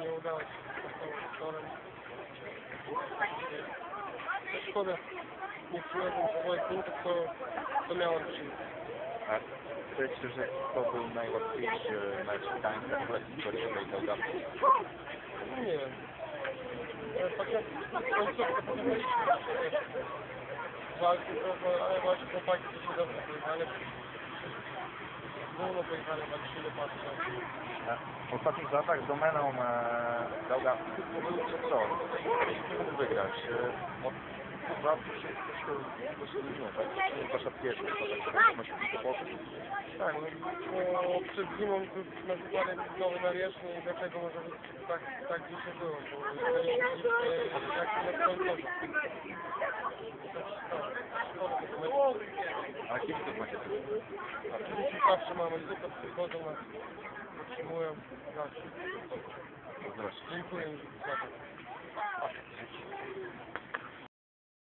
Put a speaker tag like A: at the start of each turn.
A: Nie udało się zostało wczoraj. Szkoda, nie przyjąłem swoich punktów, co, co miałem przyjść.
B: A myślę, że to był najłatwiejszy mecz w tańcu w historii Mołdawii.
A: Nie wiem. Tak jak walki ale właśnie chłopaki to się dobrze pojechali. Wolno pojechali, walczyli, patrzę.
B: W ostatnich latach domeną e, był co? Mógł wygrać. E, Od dwóch lat już jest troszkę zmieniło, tak? Wasza pierwsza, tak? Musi być poszedł.
A: Tak, no, bo przed zimą na wykładzie nowy na wierzchni i dlatego może tak, tak dzisiaj było, bo jak na końcu. А кем ты похитил? Павшим анализатор приходила
B: почему
A: я... Здравствуйте. Здравствуйте.